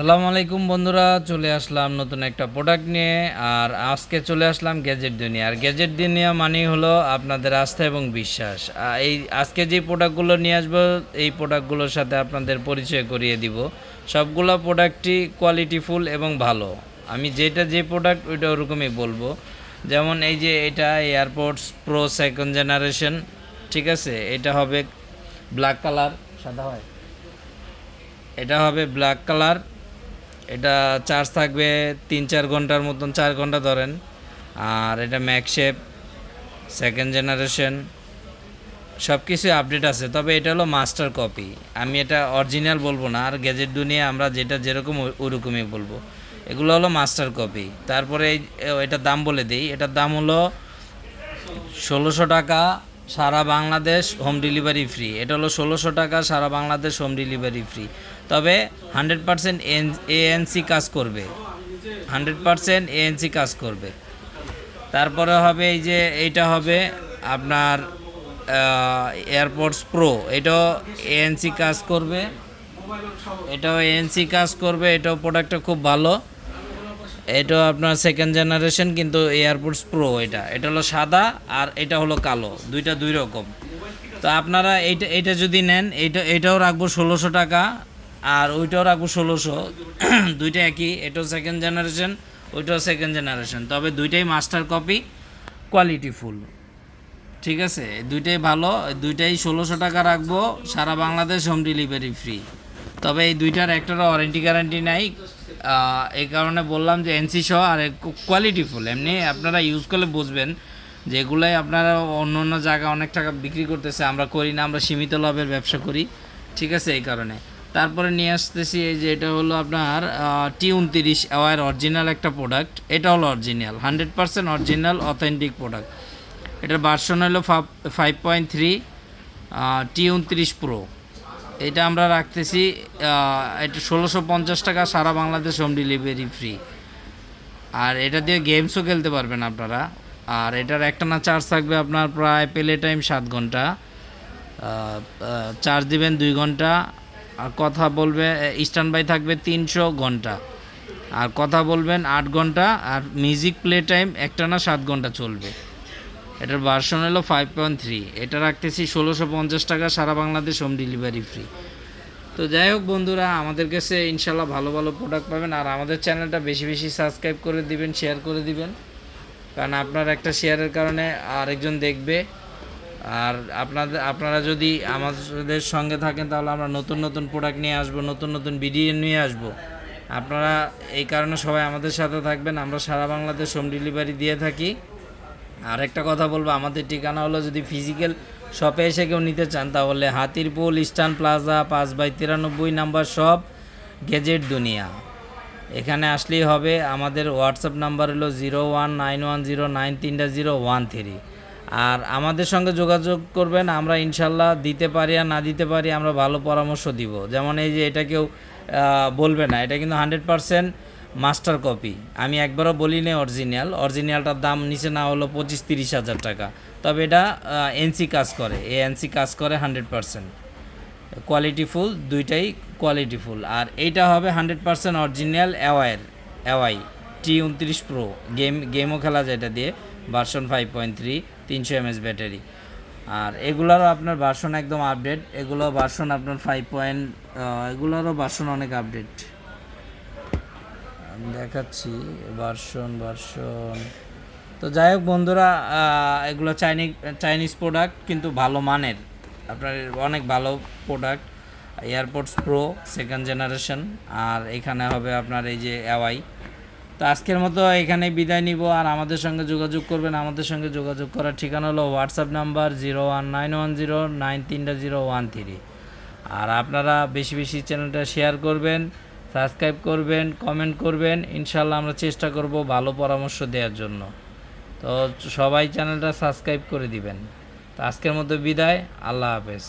আসসালামু আলাইকুম বন্ধুরা, চলে আসলাম নতুন একটা প্রোডাক্ট নিয়ে আর আজকে চলে আসলাম গ্যাজেট দুনিয়া আর গ্যাজেট দুনিয়া মানেই হলো আপনাদের আস্থা এবং বিশ্বাস। এই আজকে যে প্রোডাক্টগুলো নিয়ে আসব, এই প্রোডাক্টগুলোর সাথে আপনাদের পরিচয় করিয়ে দিব। সবগুলো প্রোডাক্টই কোয়ালিটিফুল এবং ভালো। আমি যেটা যে প্রোডাক্ট ওইটা ওরকমই বলব। যেমন এই যে এটা এয়ারপোর্টস প্রো সেকেন্ড জেনারেশন ঠিক আছে? এটা হবে ব্ল্যাক কালার সাদা হয়। এটা হবে ব্ল্যাক কালার এটা চার্জ থাকবে তিন চার ঘণ্টার মতন, চার ঘণ্টা ধরেন। আর এটা ম্যাকশেপ সেকেন্ড জেনারেশন সব কিছু আপডেট আছে। তবে এটা হলো মাস্টার কপি আমি এটা অরিজিনাল বলব না, আর গ্যাজেট দুনিয়া আমরা যেটা যেরকম ওরকমই বলব। এগুলো হলো মাস্টার কপি তারপরে এটার দাম বলে দিই। এটার দাম হলো ষোলোশো টাকা সারা বাংলাদেশ হোম ডেলিভারি ফ্রি এটা হলো ষোলোশো টাকা সারা বাংলাদেশ হোম ডেলিভারি ফ্রি তবে হান্ড্রেড পারসেন্ট এএনসি কাজ করবে। হান্ড্রেড পারসেন্ট এএনসি কাজ করবে। তারপরে হবে এই যে, এইটা হবে আপনার এয়ারপোর্টস প্রো। এটাও এএনসি কাজ করবে। এটাও এএনসি কাজ করবে। এটাও প্রোডাক্টটা খুব ভালো। এটাও আপনার সেকেন্ড জেনারেশন কিন্তু এয়ারপোর্টস প্রো এটা। এটা হলো সাদা আর এটা হলো কালো। দুইটা দুই রকম। তো আপনারা এইটা এইটা যদি নেন, এইটা, এটাও রাখব ষোলোশো টাকা। আর ওইটাও রাখব ষোলোশো। দুইটা একই, এটাও সেকেন্ড জেনারেশন ওইটাও সেকেন্ড জেনারেশন তবে দুইটাই মাস্টার কপি কোয়ালিটি ফুল ঠিক আছে? দুইটাই ভালো দুইটাই ষোলোশো টাকা রাখব, সারা বাংলাদেশ হোম ডেলিভারি ফ্রি তবে এই দুইটার একটারও ওয়ারেন্টি গ্যারান্টি নাই। এই কারণে বললাম যে এনসি সহ আর কোয়ালিটি ফুল এমনি আপনারা ইউজ করলে বুঝবেন যেগুলোই আপনারা অন্য অন্য জায়গায় অনেক টাকা বিক্রি করতেছে, আমরা করি না, আমরা সীমিত লাভের ব্যবসা করি। ঠিক আছে? এই কারণে। তারপরে নিয়ে আসতেছি এই যে এটা হলো আপনার টি উনতিরিশ অ্যাওয়ার অরিজিনাল একটা প্রোডাক্ট এটা হলো original hundred percent original authentic product এটার ভার্সন হলো ফাইভ পয়েন্ট থ্রি টি উনত্রিশ প্রো এটা আমরা রাখতেছি এটা ষোলোশো পঞ্চাশ টাকা সারা বাংলাদেশ হোম ডেলিভারি ফ্রি আর এটা দিয়ে গেমসও খেলতে পারবেন আপনারা। আর এটার একটা না চার্জ থাকবে আপনার প্রায় পেলে টাইম সাত ঘণ্টা। চার্জ দিবেন দুই ঘণ্টা। আর কথা বলবে স্ট্যান্ড বাই থাকবে তিনশো ঘণ্টা। আর কথা বলবেন আট ঘণ্টা, আর মিউজিক প্লে টাইম একটা না সাত ঘণ্টা চলবে। এটার ভার্সন হলো ফাইভ পয়েন্ট থ্রি এটা রাখতেছি ষোলোশো পঞ্চাশ টাকা, সারা বাংলাদেশ হোম ডেলিভারি ফ্রি তো যাই হোক বন্ধুরা, আমাদের কাছে ইনশাল্লাহ ভালো ভালো প্রোডাক্ট পাবেন, আর আমাদের চ্যানেলটা বেশি বেশি সাবস্ক্রাইব করে দিবেন শেয়ার করে দিবেন। কারণ আপনার একটা শেয়ারের কারণে আরেকজন দেখবে। আর আপনাদের, আপনারা যদি আমাদের সঙ্গে থাকেন, তাহলে আমরা নতুন নতুন প্রোডাক্ট নিয়ে আসব, নতুন নতুন ভিডিও নিয়ে আসব। আপনারা এই কারণে সবাই আমাদের সাথে থাকবেন। আমরা সারা বাংলাদেশ হোম ডেলিভারি দিয়ে থাকি। আর একটা কথা বলব, আমাদের ঠিকানা হলো যদি ফিজিক্যাল শপে এসে কেউ নিতে চান, তাহলে হাতিরপুল ইস্টার্ন প্লাজা পাঁচ বাই তিরানব্বই নাম্বার শপ গেজেট দুনিয়া এখানে আসলেই হবে। আমাদের হোয়াটসঅ্যাপ নাম্বার হলো zero one nine one zero nine তিনটা জিরো ওয়ান থ্রি আর আমাদের সঙ্গে যোগাযোগ করবেন, আমরা ইনশাল্লাহ দিতে পারি আর না দিতে পারি আমরা ভালো পরামর্শ দিব। যেমন এই যে এটা কেউ বলবে না, এটা কিন্তু হান্ড্রেড পারসেন্ট মাস্টার কপি। আমি একবারও বলি নি অরিজিনাল, অরিজিনালটার দাম নিচে না হলো পঁচিশ তিরিশ হাজার টাকা। তবে এটা এনসি কাজ করে, এ এনসি কাজ করে হান্ড্রেড পারসেন্ট। কোয়ালিটি ফুল, দুইটাই কোয়ালিটি ফুল। আর এইটা হবে হান্ড্রেড পারসেন্ট অরিজিনাল অ্যাওয়ার, অ্যাওয়াই। টি উনত্রিশ প্রো গেম গেমও খেলা যায় এটা দিয়ে ভার্সন ফাইভ পয়েন্ট থ্রি তিনশো এমএস ব্যাটারি আর এগুলারও আপনার ভার্সন একদম আপডেট এগুলো ভার্সন আপনার ফাইভ পয়েন্ট এগুলোরও ভার্সন অনেক আপডেট দেখাচ্ছি ভার্সন ভার্সন তো যাই হোক বন্ধুরা এগুলো চাইনিজ চাইনিজ প্রোডাক্ট কিন্তু ভালো মানের। আপনার অনেক ভালো product AirPods pro second generation আর এখানে হবে আপনার এই যে অ্যাওয়াই তো আজকের মতো এখানে বিদায় নিব, আর আমাদের সঙ্গে যোগাযোগ করবেন, আমাদের সঙ্গে যোগাযোগ করার ঠিকানা হলো WhatsApp number zero one nine one zero nine তিনটা জিরো ওয়ান থ্রি আর আপনারা বেশি বেশি চ্যানেলটা শেয়ার করবেন সাবস্ক্রাইব করবেন কমেন্ট করবেন ইনশাল্লাহ আমরা চেষ্টা করব ভালো পরামর্শ দেওয়ার জন্য। তো সবাই চ্যানেলটা সাবস্ক্রাইব করে দিবেন। তো আজকের মতো বিদায়, আল্লাহ হাফেজ।